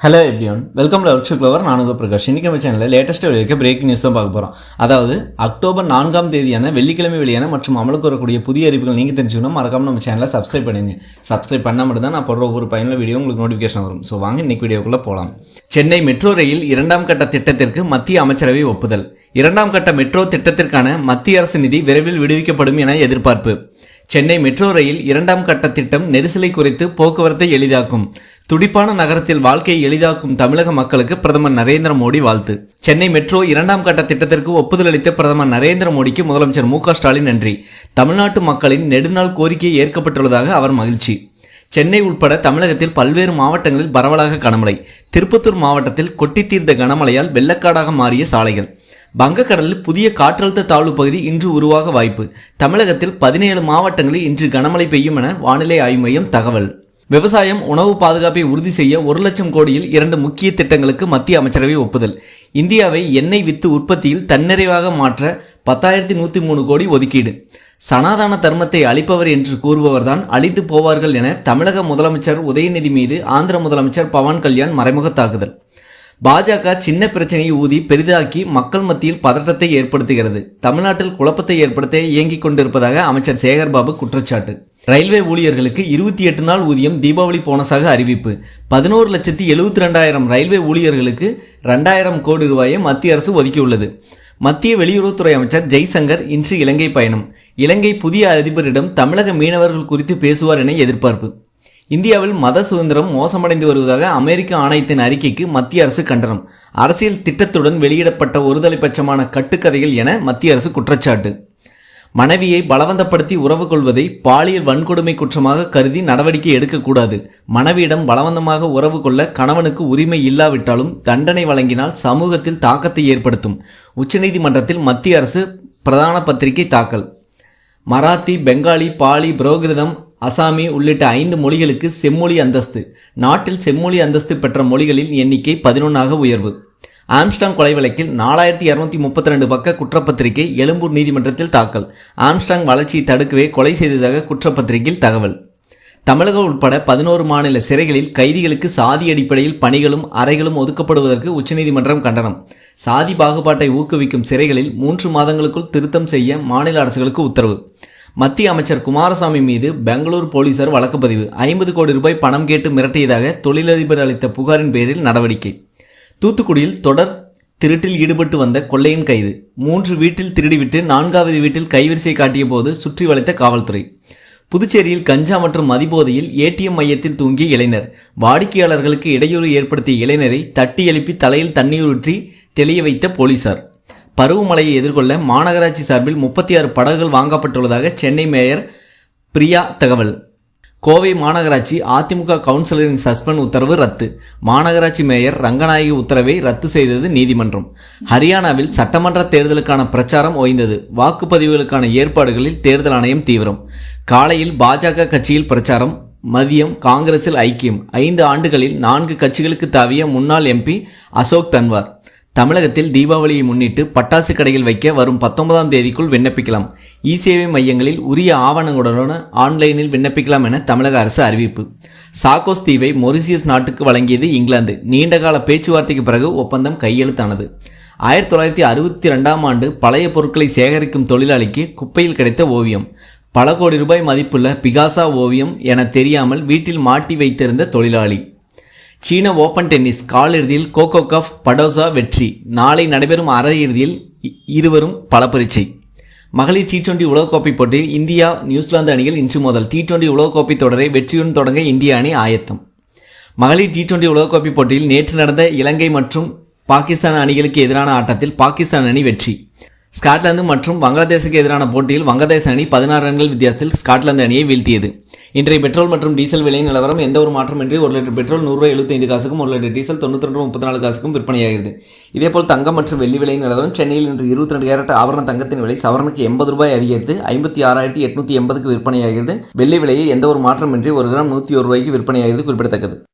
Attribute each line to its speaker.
Speaker 1: Hello எப்படியோன் welcome to அவுட்ஷு கிளவர் நானுங்க பிரகாஷ். இன்றைக்கி நம்ம சேனலில் லேட்டஸ்ட் வெளியாக பிரேக்கிங் நியூஸ் தான் பார்க்க போகிறோம் அதாவது அக்டோபர் நான்காம் தேதியான வெள்ளிக்கிழமை வெளியான மற்றும் அமலுக்கு வரக்கூடிய புதிய அறிவிப்புகள் நீங்கள் தெரிஞ்சுக்கணும். மறக்காமல் நம்ம சேனலை சப்ஸ்கிரைப் பண்ணுங்க சப்ஸ்கிரைப் பண்ணால் மட்டும் தான் நான் போடுற ஒவ்வொரு பயனுள்ள வீடியோ உங்களுக்கு நோட்டிஃபிகேஷன் வரும். ஸோ வாங்க இன்றைக்கி வீடியோக்குள்ளே போகலாம் சென்னை மெட்ரோ ரயில் இரண்டாம் கட்ட திட்டத்திற்கு மத்திய அமைச்சரவை ஒப்புதல். இரண்டாம் கட்ட மெட்ரோ திட்டத்திற்கான மத்திய அரசு நிதி விரைவில் விடுவிக்கப்படும் என எதிர்பார்ப்பு. சென்னை மெட்ரோ ரயில் இரண்டாம் கட்ட திட்டம் நெரிசலை குறைத்து போக்குவரத்தை எளிதாக்கும். துடிப்பான நகரத்தில் வாழ்க்கையை எளிதாக்கும் தமிழக மக்களுக்கு பிரதமர் நரேந்திர மோடி வாழ்த்து. சென்னை மெட்ரோ இரண்டாம் கட்ட திட்டத்திற்கு ஒப்புதல் அளித்த பிரதமர் நரேந்திர மோடிக்கு முதலமைச்சர் மு ஸ்டாலின் நன்றி. தமிழ்நாட்டு மக்களின் நெடுநாள் கோரிக்கை ஏற்கப்பட்டுள்ளதாக அவர் மகிழ்ச்சி. சென்னை உட்பட தமிழகத்தில் பல்வேறு மாவட்டங்களில் பரவலாக கனமழை. திருப்பத்தூர் மாவட்டத்தில் கொட்டி தீர்ந்த கனமழையால் வெள்ளக்காடாக மாறிய சாலைகள். வங்கக்கடலில் புதிய காற்றழுத்த தாழ்வு பகுதி இன்று உருவாக வாய்ப்பு. தமிழகத்தில் பதினேழு மாவட்டங்களில் இன்று கனமழை பெய்யும் என வானிலை ஆய்வு மையம் தகவல். விவசாயம் உணவு பாதுகாப்பை உறுதி செய்ய ஒரு லட்சம் கோடியில் இரண்டு முக்கிய திட்டங்களுக்கு மத்திய அமைச்சரவை ஒப்புதல். இந்தியாவை எண்ணெய் வித்து உற்பத்தியில் தன்னிறைவாக மாற்ற பத்தாயிரத்தி நூற்றி மூணு கோடி ஒதுக்கீடு. சனாதன தர்மத்தை அளிப்பவர் என்று கூறுபவர்தான் அழித்து போவார்கள் என தமிழக முதலமைச்சர் உதயநிதி மீது ஆந்திர முதலமைச்சர் பவன் கல்யாண் மறைமுக தாக்குதல். பாஜக சின்ன பிரச்சனையை ஊதி பெரிதாக்கி மக்கள் மத்தியில் பதட்டத்தை ஏற்படுத்துகிறது. தமிழ்நாட்டில் குழப்பத்தை ஏற்படுத்த இயங்கிக் கொண்டிருப்பதாக அமைச்சர் சேகர்பாபு குற்றச்சாட்டு. ரயில்வே ஊழியர்களுக்கு இருபத்தி எட்டு நாள் ஊதியம் தீபாவளி போனஸாக அறிவிப்பு. பதினோரு லட்சத்தி எழுபத்தி ரெண்டாயிரம் ரயில்வே ஊழியர்களுக்கு ரெண்டாயிரம் கோடி ரூபாயை மத்திய அரசு ஒதுக்கியுள்ளது. மத்திய வெளியுறவுத்துறை அமைச்சர் ஜெய்சங்கர் இன்று இலங்கை பயணம். இலங்கை புதிய அதிபரிடம் தமிழக மீனவர்கள் குறித்து பேசுவார் என எதிர்பார்ப்பு. இந்தியாவில் மத சுதந்திரம் மோசமடைந்து வருவதாக அமெரிக்க ஆணையத்தின் அறிக்கைக்கு மத்திய அரசு கண்டனம். அரசியல் திட்டத்துடன் வெளியிடப்பட்ட ஒருதலைபட்சமான கட்டுக்கதைகள் என மத்திய அரசு குற்றச்சாட்டு. மனைவியை பலவந்தப்படுத்தி உறவு கொள்வதை பாலியல் வன்கொடுமை குற்றமாக கருதி நடவடிக்கை எடுக்கக்கூடாது. மனைவியிடம் பலவந்தமாக உறவு கொள்ள கணவனுக்கு உரிமை இல்லாவிட்டாலும் தண்டனை வழங்கினால் சமூகத்தில் தாக்கத்தை ஏற்படுத்தும். உச்சநீதிமன்றத்தில் மத்திய அரசு பிரதான பத்திரிகை தாக்கல். மராத்தி பெங்காலி பாலி புரோகிருதம் அசாமி உள்ளிட்ட ஐந்து மொழிகளுக்கு செம்மொழி அந்தஸ்து. நாட்டில் செம்மொழி அந்தஸ்து பெற்ற மொழிகளின் எண்ணிக்கை பதினொன்றாக உயர்வு. ஆம்ஸ்டாங் கொலை வழக்கில் நாலாயிரத்தி இரநூத்தி முப்பத்தி ரெண்டு பக்க குற்றப்பத்திரிகை எழும்பூர் நீதிமன்றத்தில் தாக்கல். ஆம்ஸ்டாங் வளர்ச்சியை தடுக்கவே கொலை செய்ததாக குற்றப்பத்திரிகையில் தகவல். தமிழகம் உட்பட பதினோரு மாநில சிறைகளில் கைதிகளுக்கு சாதி அடிப்படையில் பணிகளும் அறைகளும் ஒதுக்கப்படுவதற்கு உச்சநீதிமன்றம் கண்டனம். சாதி பாகுபாட்டை ஊக்குவிக்கும் சிறைகளில் மூன்று மாதங்களுக்குள் திருத்தம் செய்ய மாநில அரசுகளுக்கு உத்தரவு. மத்திய அமைச்சர் குமாரசாமி மீது பெங்களூர் போலீசார் வழக்குப்பதிவு ஐம்பது கோடி ரூபாய் பணம் கேட்டு மிரட்டியதாக தொழிலதிபர் அளித்த புகாரின் பேரில் நடவடிக்கை. தூத்துக்குடியில் தொடர் திருட்டில் ஈடுபட்டு வந்த கொள்ளையின் கைது. மூன்று வீட்டில் திருடிவிட்டு நான்காவது வீட்டில் கைவரிசை காட்டிய போது சுற்றி வளைத்த காவல்துறை. புதுச்சேரியில் கஞ்சா மற்றும் மதிபோதையில் ஏடிஎம் மையத்தில் தூங்கிய இளைஞர். வாடிக்கையாளர்களுக்கு இடையூறு ஏற்படுத்திய இளைஞரை தட்டி எழுப்பி தலையில் தண்ணீர் ஊற்றி தெளிய வைத்த போலீசார். பருவமழையை எதிர்கொள்ள மாநகராட்சி சார்பில் முப்பத்தி ஆறு படகுகள் வாங்கப்பட்டுள்ளதாக சென்னை மேயர் பிரியா தகவல். கோவை மாநகராட்சி அதிமுக கவுன்சிலரின் சஸ்பெண்ட் உத்தரவு ரத்து. மாநகராட்சி மேயர் ரங்கநாயகி உத்தரவை ரத்து செய்தது நீதிமன்றம். ஹரியானாவில் சட்டமன்ற தேர்தலுக்கான பிரச்சாரம் ஓய்ந்தது. வாக்குப்பதிவுகளுக்கான ஏற்பாடுகளில் தேர்தல் ஆணையம் தீவிரம். காலையில் பாஜக கட்சியில் பிரச்சாரம். மதியம் காங்கிரஸில் ஐக்கியம். ஐந்து ஆண்டுகளில் நான்கு கட்சிகளுக்கு தாவிய முன்னாள் எம்பி அசோக் தன்வார். தமிழகத்தில் தீபாவளியை முன்னிட்டு பட்டாசு கடையில் வைக்க வரும் பத்தொன்பதாம் தேதிக்குள் விண்ணப்பிக்கலாம். இ சேவை மையங்களில் உரிய ஆவணங்களுடன் ஆன்லைனில் விண்ணப்பிக்கலாம் என தமிழக அரசு அறிவிப்பு. சாக்கோஸ் தீவை மொரிசியஸ் நாட்டுக்கு வழங்கியது இங்கிலாந்து. நீண்டகால பேச்சுவார்த்தைக்கு பிறகு ஒப்பந்தம் கையெழுத்தானது. ஆயிரத்தி தொள்ளாயிரத்தி அறுபத்தி ரெண்டாம் ஆண்டு பழைய பொருட்களை சேகரிக்கும் தொழிலாளிக்கு குப்பையில் கிடைத்த ஓவியம். பல கோடி ரூபாய் மதிப்புள்ள பிகாசா ஓவியம் என தெரியாமல் வீட்டில் மாட்டி வைத்திருந்த தொழிலாளி. சீன ஓபன் டென்னிஸ் காலிறுதியில் கோகோ கப் படோசா வெற்றி. நாளை நடைபெறும் அரையிறுதியில் இ- இருவரும் பல பரீட்சை மகளிர் டி டுவெண்டி உலகக்கோப்பை போட்டியில் இந்தியா நியூசிலாந்து அணிகள் இன்று முதல் டி டுவெண்டி உலகக்கோப்பை தொடரை வெற்றியுடன் தொடங்க இந்திய அணி ஆயத்தம். மகளிர் டி டுவெண்டி உலகக்கோப்பை போட்டியில் நேற்று நடந்த இலங்கை மற்றும் பாகிஸ்தான் அணிகளுக்கு எதிரான ஆட்டத்தில் பாகிஸ்தான் அணி வெற்றி. ஸ்காட்லாந்து மற்றும் வங்களாதேசுக்கு எதிரான போட்டியில் வங்கதேச அணி பதினாறு ரன்கள் வித்தியாசத்தில் ஸ்காட்லாந்து அணியை வீழ்த்தியது. இன்றைய பெட்ரோல் மற்றும் டீசல் விலை நிலவரம் எந்த ஒரு மாற்றமின்றி ஒரு லிட்டர் பெட்ரோல் நூறுரூவா எழுபத்தைந்து காசுக்கும் ஒரு லிட்டர் டீசல் தொண்ணூற்றி ரெண்டு முப்பத்தி நாலு காசுக்கும் விற்பனையாகிறது. இதேபோல் தங்கம் மற்றும் வெள்ளி விலை நிலவரம் சென்னையில் இன்று இருபத்தி ரெண்டு கேரட் ஆபரண தங்கத்தின் விலை சவரனுக்கு எண்பது ரூபாய் அதிகரித்து ஐம்பத்தி ஆறாயிரத்தி எட்நூற்றி எண்பதுக்கு விற்பனையாகிறது. வெள்ளி விலையை எந்த ஒரு மாற்றமின்றி ஒரு கிராம் நூற்றி ஒரு ரூபாய்க்கு விற்பனையாகிறது குறிப்பிடத்தக்கது.